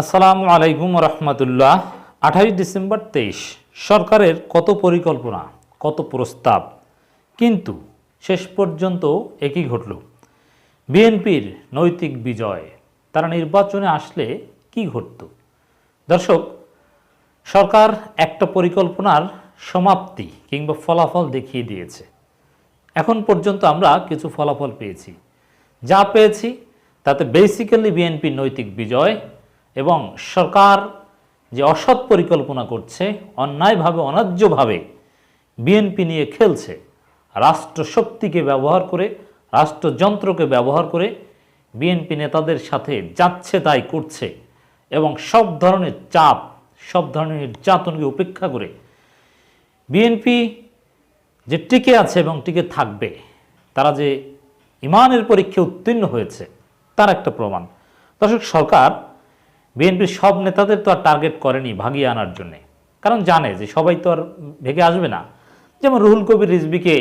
আসসালামু আলাইকুম রহমতুল্লাহ। আঠাশ ডিসেম্বর তেইশ। সরকারের কত পরিকল্পনা, কত প্রস্তাব, কিন্তু শেষ পর্যন্ত একই ঘটল। বিএনপির নৈতিক বিজয়, তারা নির্বাচনে আসলে কি ঘটত? দর্শক, সরকার একটা পরিকল্পনার সমাপ্তি কিংবা ফলাফল দেখিয়ে দিয়েছে। এখন পর্যন্ত আমরা কিছু ফলাফল পেয়েছি। যা পেয়েছি, তাতে বেসিক্যালি বিএনপির নৈতিক বিজয় এবং সরকার যে অসৎ পরিকল্পনা করছে, অন্যায়ভাবে, অন্যায্যভাবে বিএনপি নিয়ে খেলছে, রাষ্ট্রশক্তিকে ব্যবহার করে, রাষ্ট্রযন্ত্রকে ব্যবহার করে বিএনপি নেতাদের সাথে যাচ্ছে তাই করছে এবং সব ধরনের চাপ, সব ধরনের নির্যাতনকে উপেক্ষা করে বিএনপি যে টিকে আছে এবং টিকে থাকবে, তারা যে ইমানের পরীক্ষায় উত্তীর্ণ হয়েছে, তার একটা প্রমাণ। দর্শক, সরকার বিএনপির সব নেতাদের তো আর টার্গেট করেনি ভাগিয়ে আনার জন্যে। কারণ জানে যে সবাই তো আর ভেগে আসবে না। যেমন রুহুল কবির রিজবিকে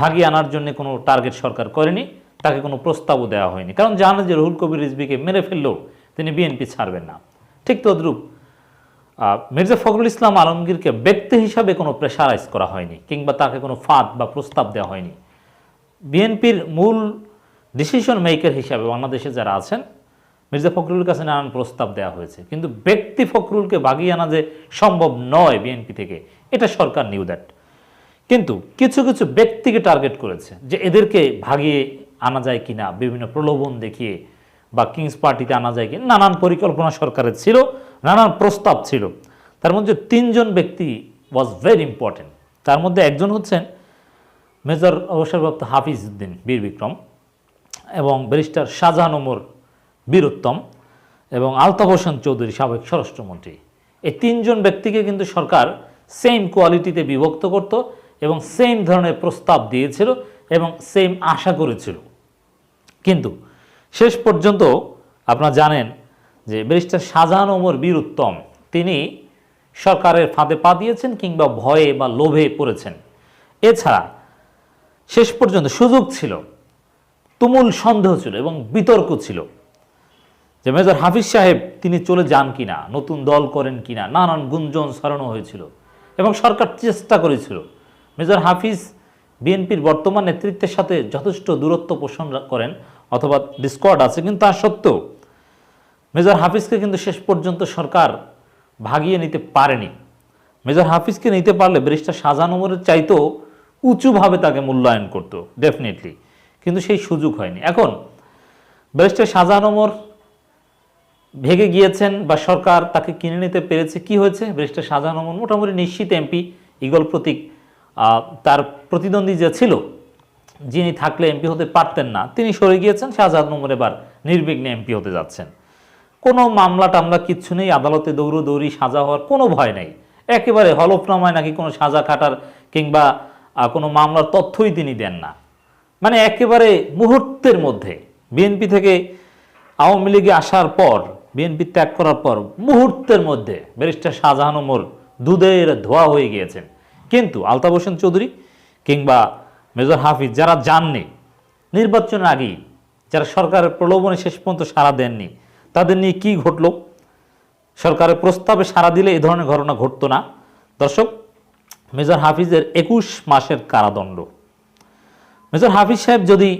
ভাগিয়ে আনার জন্য কোনো টার্গেট সরকার করেনি, তাকে কোনো প্রস্তাবও দেওয়া হয়নি। কারণ জানে যে রুহুল কবির রিজবিকে মেরে ফেললেও তিনি বিএনপি ছাড়বেন না। ঠিক তদ্রূপ মির্জা ফখরুল ইসলাম আলমগীরকে ব্যক্তি হিসাবে কোনো প্রেশারাইজ করা হয়নি, কিংবা তাকে কোনো ফাঁদ বা প্রস্তাব দেওয়া হয়নি। বিএনপির মূল ডিসিশন মেকার হিসাবে বাংলাদেশে যারা আছেন মির্জা ফখরুলের কাছে নানান প্রস্তাব দেওয়া হয়েছে। কিন্তু ব্যক্তি ফখরুলকে বাগিয়ে আনা যে সম্ভব নয় বিএনপি থেকে, এটা সরকার নিউ দ্যাট। কিন্তু কিছু কিছু ব্যক্তিকে টার্গেট করেছে যে এদেরকে ভাগিয়ে আনা যায় কিনা, বিভিন্ন প্রলোভন দেখিয়ে বা কিংস পার্টিতে আনা যায় কিনা, নানান পরিকল্পনা সরকারের ছিল, নানান প্রস্তাব ছিল। তার মধ্যে তিনজন ব্যক্তি ওয়াজ ভেরি ইম্পর্টেন্ট তার মধ্যে একজন হচ্ছেন মেজর অবসরপ্রাপ্ত হাফিজ উদ্দিন বীর বিক্রম এবং ব্যারিস্টার শাহজাহান ওমর বীরোত্তম এবং আলতাফ হোসেন চৌধুরী সাবেক স্বরাষ্ট্রমন্ত্রী। এই তিনজন ব্যক্তিকে কিন্তু সরকার সেম কোয়ালিটিতে বিভক্ত করত এবং সেম ধরনের প্রস্তাব দিয়েছিল এবং সেম আশা করেছিল। কিন্তু শেষ পর্যন্ত আপনারা জানেন যে ব্যারিস্টার শাহজাহান ওমর বীর উত্তম তিনি সরকারের ফাঁদে পা দিয়েছেন কিংবা ভয়ে বা লোভে পড়েছেন। এছাড়া শেষ পর্যন্ত সুযোগ ছিল, তুমুল সন্দেহ ছিল এবং বিতর্ক ছিল। যে মেজর হাফিজ সাহেব, তিনি চলে যান কিনা, নতুন দল করেন কিনা, নানান গুঞ্জন ছড়ানো হয়েছিল এবং সরকার চেষ্টা করেছিল। মেজর হাফিজ বিএনপির বর্তমান নেতৃত্বের সাথে যথেষ্ট দূরত্ব পোষণ করেন অথবা ডিসকর্ড আছে, কিন্তু তা সত্ত্বেও মেজর হাফিজকে কিন্তু শেষ পর্যন্ত সরকার ভাগিয়ে নিতে পারেনি। মেজর হাফিজকে নিতে পারলে ব্যারিস্টার শাহজাহান ওমরের চাইতেও উঁচুভাবে তাকে মূল্যায়ন করতো ডেফিনেটলি কিন্তু সেই সুযোগ হয়নি। এখন ব্যারিস্টার শাহজাহান ওমর ভেগে গিয়েছেন বা সরকার তাকে কিনে নিতে পেরেছে, কি হয়েছে? ব্যারিস্টার শাহজাহান মোটামুটি নিশ্চিত এমপি ইগল প্রতীক তার প্রতিদ্বন্দ্বী যে ছিল, যিনি থাকলে এমপি হতে পারতেন না, তিনি সরে গিয়েছেন, শাহজাহান ওমর এবার নির্বিঘ্নে এমপি হতে যাচ্ছেন। কোনো মামলা টামলা কিচ্ছু নেই, আদালতে দৌড়োদৌড়ি, সাজা হওয়ার কোনো ভয় নেই। একেবারে হলফনামায় নাকি কোনো সাজা খাটার কিংবা কোনো মামলার তথ্যই তিনি দেন না। মানে একেবারে মুহূর্তের মধ্যে, বিএনপি থেকে আওয়ামী লীগে আসার পর বিএনপি ত্যাগ করার পর মুহূর্তের মধ্যে ব্যারিস্টার শাহজাহান ওমর দুধের ধোয়া হয়ে গিয়েছেন। কিন্তু আলতাফ হোসেন চৌধুরী কিংবা মেজর হাফিজ যারা জাননি নির্বাচনের আগেই যারা সরকারের প্রলোভনে শেষ পর্যন্ত সাড়া দেননি, তাদের নিয়ে কি ঘটলো? সরকারের প্রস্তাবে সাড়া দিলে এই ধরনের ঘটনা ঘটতো না। দর্শক, মেজর হাফিজের একুশ মাসের কারাদণ্ড। মেজর হাফিজ সাহেব যদি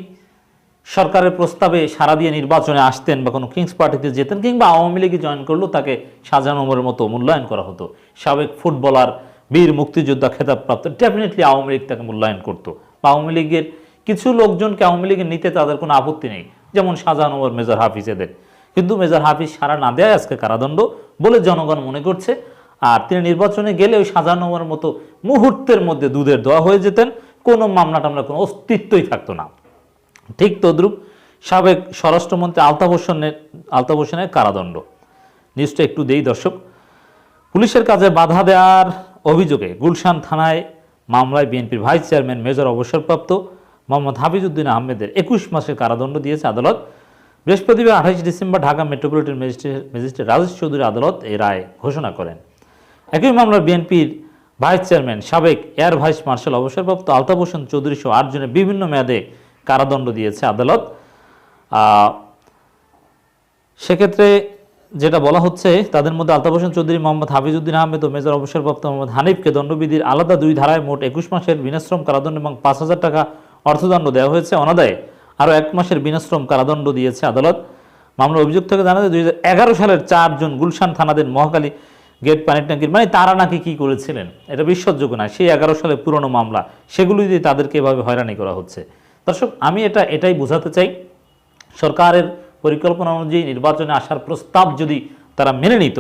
সরকারের প্রস্তাবে সারা দিয়ে নির্বাচনে আসতেন বা কোনো কিংস পার্টিতে যেতেন কিংবা আওয়ামী লীগে জয়েন করলেও তাকে শাহজাহান ওমরের মতো মূল্যায়ন করা হতো। সাবেক ফুটবলার, বীর, মুক্তিযোদ্ধা, খেতাবপ্রাপ্ত ডেফিনেটলি আওয়ামী লীগ তাকে মূল্যায়ন করতো। বা আওয়ামী লীগের কিছু লোকজনকে আওয়ামী লীগের নিতে তাদের কোনো আপত্তি নেই, যেমন শাহজাহান ওমর মেজর হাফিজ এদের কিন্তু মেজর হাফিজ সারা না দেয় আজকে কারাদণ্ড বলে জনগণ মনে করছে। আর তিনি নির্বাচনে গেলে ওই শাহজাহান ওমরের মতো মুহূর্তের মধ্যে দুধের দোয়া হয়ে যেতেন, কোনো মামলা টামলা কোনো অস্তিত্বই থাকতো না। ঠিক তদ্রূপ সাবেক স্বরাষ্ট্রমন্ত্রী আলতাফ হোসেনের আলতাফ হোসেনের কারাদণ্ড। নিউজটা একটু দেই দর্শক। পুলিশের কাজে বাধা দেওয়ার অভিযোগে গুলশান থানায় মামলায় বিএনপির ভাইস চেয়ারম্যান মেজর অবসরপ্রাপ্ত মোহাম্মদ হাফিজউদ্দিন আহমেদের একুশ মাসের কারাদণ্ড দিয়েছে আদালত। বৃহস্পতিবার আঠাশ December Dhaka metropolitan magistrate magistrate Rajesh Chowdhury আদালত এই রায় ঘোষণা করেন। একই মামলার বিএনপির ভাইস চেয়ারম্যান সাবেক এয়ার ভাইস মার্শাল অবসরপ্রাপ্ত আলতাফ হোসেন চৌধুরী সহ আটজনের বিভিন্ন মেয়াদে কারাদণ্ড দিয়েছে আদালত। সেক্ষেত্রে যেটা বলা হচ্ছে, তাদের মধ্যে আলতাফ হোসেন চৌধুরী, মোহাম্মদ হাফিজউদ্দিন আহমেদ ও মেজর অবসরপ্রাপ্ত মোহাম্মদ হানিফকে দণ্ডবিধির আলাদা দুই ধারায় মোট একুশ মাসের বিনাশ্রম কারাদণ্ড এবং পাঁচ হাজার টাকা অর্থদণ্ড দেওয়া হয়েছে। অনাদায়ে আরও এক মাসের বিনাশ্রম কারাদণ্ড দিয়েছে আদালত। মামলার অভিযোগ থেকে জানা যায়, দুই সালের চারজন গুলশান থানাদের মহাকালী গেট পানির ট্যাঙ্কির মানে তারা নাকি কি করেছিলেন? এটা বিশ্বাসযোগ্য না, সেই এগারো সালে পুরনো মামলা, সেগুলি দিয়ে তাদেরকে এভাবে হয়রানি করা হচ্ছে। দর্শক, আমি এটা, এটাই বোঝাতে চাই। সরকারের পরিকল্পনা অনুযায়ী নির্বাচনে আসার প্রস্তাব যদি তারা মেনে নিত,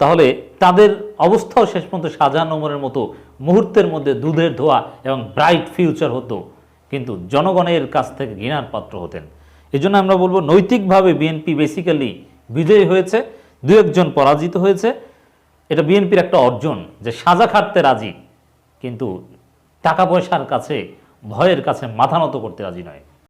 তাহলে তাদের অবস্থাও শেষ পর্যন্ত শাহজাহান ওমরের মতো মুহূর্তের মধ্যে দুধের ধোয়া এবং ব্রাইট ফিউচার হতো। কিন্তু জনগণের কাছ থেকে ঘৃণার পাত্র হতেন। এই জন্য আমরা বলব, নৈতিকভাবে বিএনপি বেসিক্যালি বিজয়ী হয়েছে, দু একজন পরাজিত হয়েছে। এটা বিএনপির একটা অর্জন যে সাজা খাটতে রাজি, কিন্তু টাকা পয়সার কাছে ভয়ের কাছে মাথা নত করতে রাজি নয়।